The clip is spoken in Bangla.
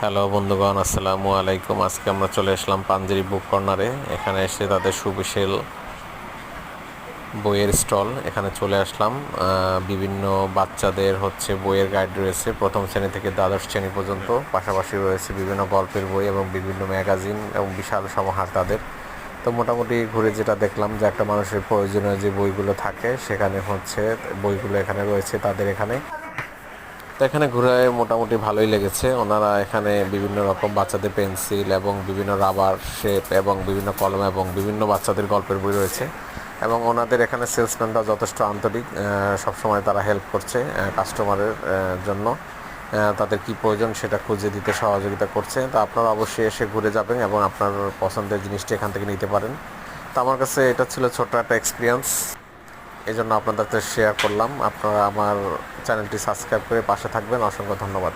হ্যালো বন্ধুগণ, আসসালামু আলাইকুম। আজকে আমরা চলে আসলাম পাঞ্জেরি বুক কর্নারে। এখানে এসে তাদের সুবিশাল বইয়ের স্টল। এখানে চলে আসলাম। বিভিন্ন বাচ্চাদের হচ্ছে বইয়ের গাইড রয়েছে। প্রথম শ্রেণি থেকে দ্বাদশ শ্রেণি পর্যন্ত। পাশাপাশি রয়েছে বিভিন্ন গল্পের বই এবং বিভিন্ন ম্যাগাজিন এবং বিশাল সমাহার তাদের। তো মোটামুটি ঘুরে যেটা দেখলাম যে একটা মানুষের প্রয়োজনীয় যে বইগুলো থাকে, সেখানে হচ্ছে বইগুলো এখানে রয়েছে তাদের এখানে। তো এখানে ঘুরে মোটামুটি ভালোই লেগেছে। ওনারা এখানে বিভিন্ন রকম বাচ্চাদের পেন্সিল এবং বিভিন্ন রাবার শেপ এবং বিভিন্ন কলম এবং বিভিন্ন বাচ্চাদের গল্পের বই রয়েছে এবং ওনাদের এখানে সেলসম্যানরা যথেষ্ট আন্তরিক সবসময় তারা হেল্প করছে কাস্টমারের জন্য। তাদের কি প্রয়োজন সেটা খুঁজে দিতে সহযোগিতা করছে। তো আপনারা অবশ্যই এসে ঘুরে যাবেন এবং আপনার পছন্দের জিনিসটি এখান থেকে নিতে পারেন। তো আমার কাছে এটা ছিল ছোট্ট একটা এক্সপিরিয়েন্স এই জন্য আপনাদের শেয়ার করলাম। আপনারা আমার চ্যানেলটি সাবস্ক্রাইব করে পাশে থাকবেন। অসংখ্য ধন্যবাদ।